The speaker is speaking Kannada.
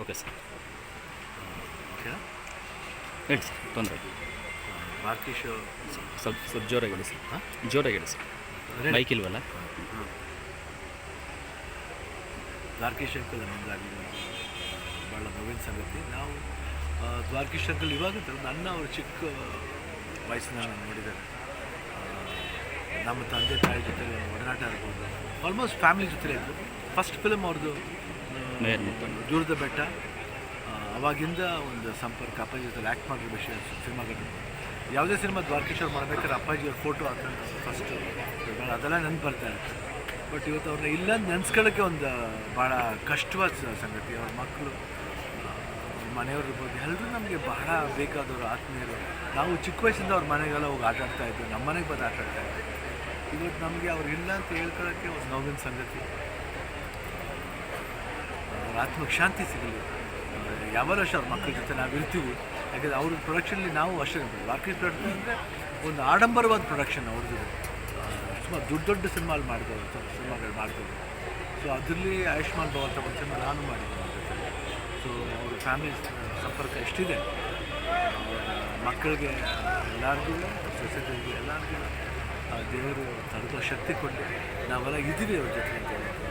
ಓಕೆ ಸರ್ ಓಕೆ ಹೇಳಿ ಸರ್ ತೊಂದರೆ ಮಾರ್ಕೇಶ್ ಸ್ವಲ್ಪ ಸ್ವಲ್ಪ ಜೋರಾಗಿ ಹೇಳಿ ಸರ್ ಹಾಂ? ಜೋರಾಗಿ ಹೇಳಿ ಸರ್ ಮೈಕ್ ಇಲ್ವಲ್ಲ? ದ್ವಾರಕೀಶ್ ಅಂಕಲ್ ನಮ್ಮದಾಗಿ ಭಾಳ ನೋವಿನ ಸಂಗತಿ. ನಾವು ದ್ವಾರಕೀಶ್ ಅಂಕಲ್ ಇವಾಗ ನನ್ನ ಅವರು ಚಿಕ್ಕ ವಯಸ್ಸಿನ ನೋಡಿದ್ದಾರೆ. ನಮ್ಮ ತಂದೆ ತಾಯಿ ಜೊತೆ ಒಡನಾಟ ಇರ್ಬೋದು ಆಲ್ಮೋಸ್ಟ್ ಫ್ಯಾಮಿಲಿ ಜೊತೆ ಇದ್ದರು ಫಸ್ಟ್ ಫಿಲಮ್ ಅವ್ರದ್ದು ದೂರದ ಬೆಟ್ಟ ಅವಾಗಿಂದ ಒಂದು ಸಂಪರ್ಕ ಅಪ್ಪಾಜಿ ಜೊತೆ ಆ್ಯಕ್ಟ್ ಮಾಡಿರೋ ವಿಷಯ ಸಿನಿಮಾಗಳು. ಯಾವುದೇ ಸಿನಿಮಾ ದ್ವಾರಕೀಶ್ ಮಾಡಬೇಕಾದ್ರೆ ಅಪ್ಪಾಜಿ ಅವ್ರ ಫೋಟೋ ಹಾಕೊಂಡು ಫಸ್ಟ್ ಅದೆಲ್ಲ ನೆನ್ಪು ಬರ್ತಾ ಇರುತ್ತೆ. ಬಟ್ ಇವತ್ತು ಅವ್ರನ್ನ ಇಲ್ಲ ನೆನ್ಸ್ಕೊಳ್ಳೋಕ್ಕೆ ಒಂದು ಭಾಳ ಕಷ್ಟವಾದ ಸಂಗತಿ. ಅವ್ರ ಮಕ್ಕಳು ಮನೆಯವ್ರ ಇರ್ಬೋದು ಎಲ್ಲರೂ ನಮಗೆ ಬಹಳ ಬೇಕಾದವರು ಆತ್ಮೀಯರು. ನಾವು ಚಿಕ್ಕ ವಯಸ್ಸಿಂದ ಅವ್ರ ಮನೆಗೆಲ್ಲ ಹೋಗಿ ಆಟ ಆಡ್ತಾ ನಮ್ಮ ಮನೆಗೆ ಬಂದು ಆಟ ಆಡ್ತಾ ಇವತ್ತು ನಮಗೆ ಅವ್ರು ಇಲ್ಲ ಅಂತ ಹೇಳ್ಕೊಳ್ಳೋಕ್ಕೆ ಒಂದು ನೋವಿನ ಸಂಗತಿ. ಅವ್ರ ಆತ್ಮಕ್ಕೆ ಶಾಂತಿ ಸಿಗಲಿ. ಯಾವಾಗ ಅಷ್ಟೇ ಅವ್ರ ಮಕ್ಕಳ ಜೊತೆ ನಾವು ಇರ್ತೀವಿ ಯಾಕಂದರೆ ಅವ್ರ ಪ್ರೊಡಕ್ಷನಲ್ಲಿ ನಾವು ಅಷ್ಟೇ ರಾಕೇಶ್ ಪ್ರೊಡಕ್ಷನ್ ಅಂದರೆ ಒಂದು ಆಡಂಬರವಾದ ಪ್ರೊಡಕ್ಷನ್ ಅವ್ರದ್ದು. ಸುಮಾರು ದೊಡ್ಡ ದೊಡ್ಡ ಸಿನಿಮಾಗಳು ಮಾಡಿದವರು ಸಿನಿಮಾಗಳು ಮಾಡಿದವರು ಸೊ ಅದರಲ್ಲಿ ಆಯುಷ್ಮಾನ್ ಭವ ಅಂತ ಒಂದು ಸಿನಿಮಾ ನಾನು ಮಾಡಿದ್ದೆ ಅವ್ರ ಜೊತೆ. ಸೊ ಅವ್ರ ಫ್ಯಾಮಿಲಿ ಸಂಪರ್ಕ ಎಷ್ಟಿದೆ? ಮಕ್ಕಳಿಗೆ ಎಲ್ಲರಿಗೂ ಸೊಸೈಟಿಗೆ ಎಲ್ಲರಿಗೂ, ಆ ದೇವರು ತಡೆದ ಶಕ್ತಿ ಕೊಟ್ಟು ನಾವೆಲ್ಲ ಇದ್ದೀವಿ ಅವ್ರ ಜೊತೆ ಅಂತ ಹೇಳಕ್ಕೆ